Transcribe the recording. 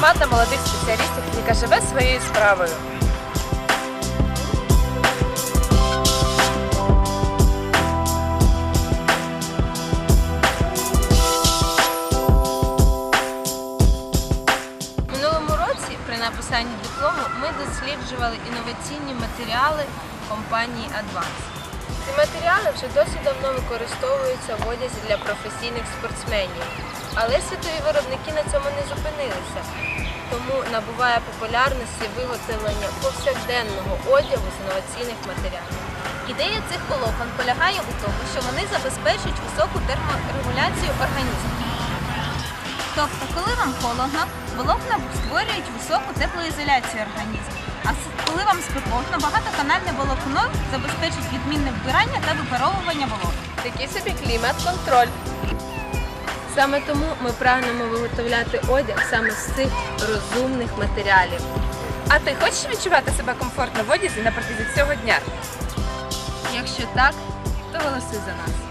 молодих спеціалістів, яка живе своєю справою. Минулому році при написанні диплому ми досліджували інноваційні матеріали компанії Advance. Ці матеріали вже досить давно використовуються в одязі для професійних спортсменів, але світові виробники на цьому не зупинилися. Тому набуває популярності виготовлення повсякденного одягу з інноваційних матеріалів. Ідея цих волокон полягає у тому, що вони забезпечують високу терморегуляцію організму. Тобто, коли вам холодно, волокна створюють високу теплоізоляцію організму. А коли вам спекотно, багатоканальне волокно забезпечить відмінне вбирання та випаровування волокон. Такий собі клімат-контроль. Саме тому ми прагнемо виготовляти одяг саме з цих розумних матеріалів. А ти хочеш відчувати себе комфортно в одязі на протязі всього дня? Якщо так, то голосуй за нас.